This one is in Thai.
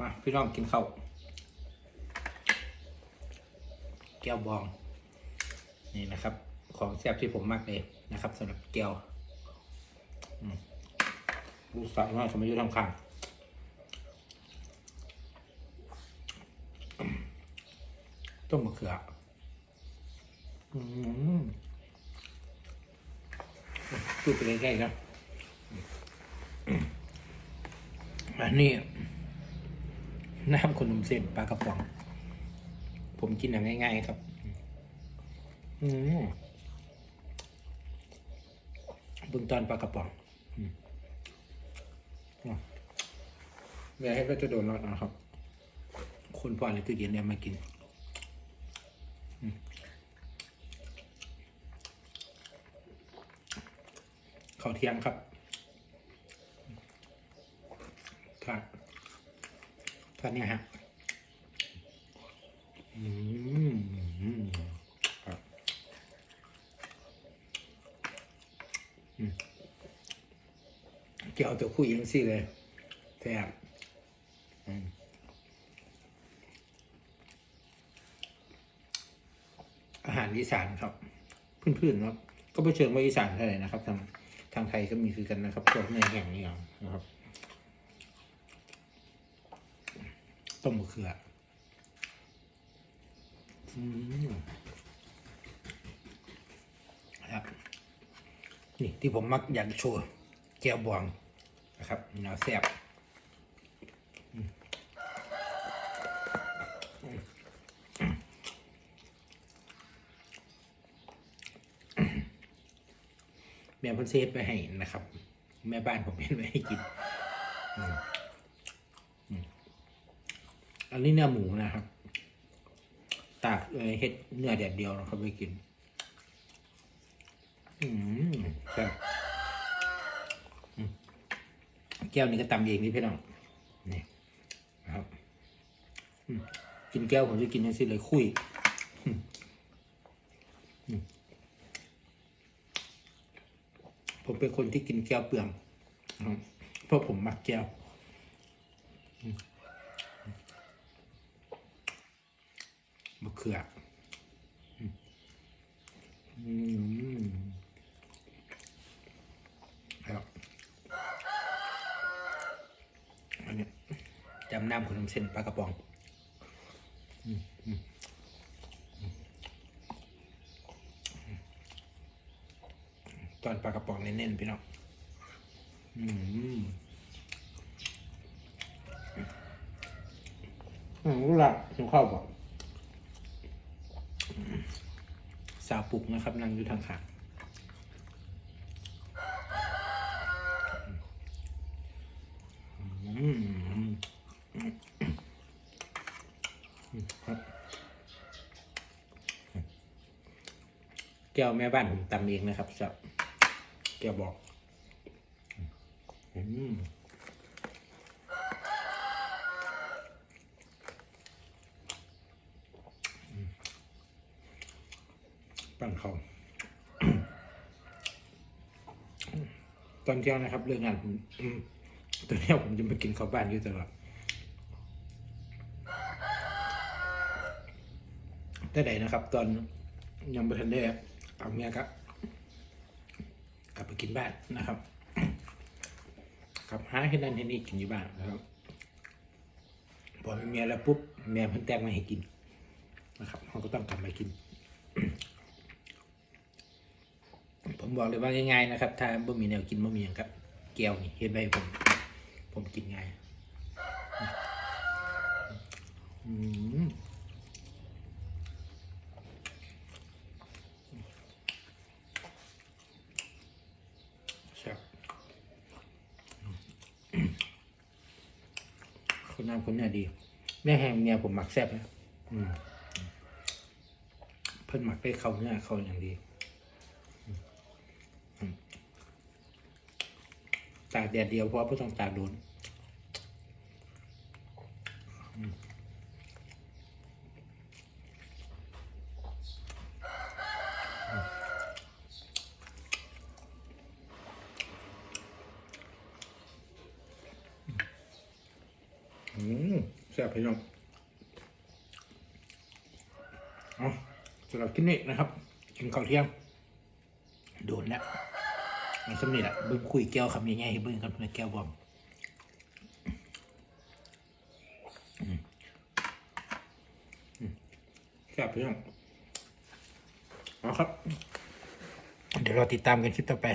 มาพี่น้องกินข้าวแก้วบอง นี่นะครับ ของแซ่บที่ผมมักเลยนะครับสำหรับแก้วลูกสาวมากสมัยอยุทธข้างต้มมะเขืออืมดูไปใกล้ๆนะอันนี้ น้ำขนมเส้นปลากระป๋อง ผมกินอย่างง่าย ๆ ครับ อืมบื้งตอนปลากระป๋องอืมอะเดี๋ยให้ก็จะโดนรอดนะครับ คนปล่อยในตู้เย็นเนี่ยมากินข้าวเที่ยงครับทาน ทานเนี่ยฮะอืมครับเกี่ยวตัวคุยยังสิเลยแซ่บอืมอาหารอีสานครับพื้นๆครับก็ไม่เชิงว่าอีสานเท่าไหร่นะครับ ทางทางไทยก็มีคือกันนะครับพวกในแห่งนี้นะครับ ต้มมะเขืออืมครับ นี่ที่ผมมักอยากโชว์แก้วบวงนะครับแนวแซ่บแม่พ่นเซฟไปให้นะครับ แม่บ้านผมเห็นไว้ให้กิน อันนี้เนื้อหมูนะครับตากเห็ดเนื้อแดดเดียวนะครับไปกิน อืมครับแก้วนี้ก็ตำเองนี่พี่น้องนี่นะครับกินแก้วผมจะกินยังสิเลยคุยผมเป็นคนที่กินแก้วเปลืองเพราะผมมักแก้วอืมมะเขืออืมครับอันนี้จำน้ำขนมเส้นปลากระป๋องตอนปลากระป๋องเน้นๆพี่น้องอืมอืมรู้ละหิวข้าวบ่ สาวปลุกนะครับนั่งอยู่ทางขาอืมครับแก้วแม่บ้านผมตำเองนะครับจะแก้วบอก อืม ปั้นเขาตอนเที่ยงนะครับ เรื่องงานผมอืมตอนเที่ยงผมจะมากินข้าวบ้านอยู่ตลอดแต่ไหนนะครับ ตอนยังไม่ทันได้เอาเมียก็กลับไปกินบ้านนะครับกลับหาให้นั่นให้นี่กินอยู่บ้านนะครับพอมีเมียแล้วปุ๊บเมียเพิ่นแต่งมาให้กินนะครับเขาก็ต้องกลับมากิน ผมบอกเลยว่าง่ายๆนะครับ ถ้าบ่มีแนวกินบ่มีอย่างครับ แก้วนี่เฮ็ดไห้ผม ผมกินง่ายอืมครับคนน้ำคนเนี้ยดี แม่แหงเมียผมหมักแซ่บนะเพิ่นหมักได้เข้าเนื้อเข้าอย่างดีากแดดเดียวเพราะว่าไม่ต้องตากโดนอืมอืมแซ่บพี่น้องเอาสำหรับที่นี่นะครับกินข้าวเที่ยงโดนแล้ว มันสมนี่แหละเบิ้งคุยแก้วคำยังไงให้เบิ้งครับในแก้วบอมอืมอืมแซ่บพี่น้องเอาครับ เดี๋ยวเราติดตามกันคลิปต่อไป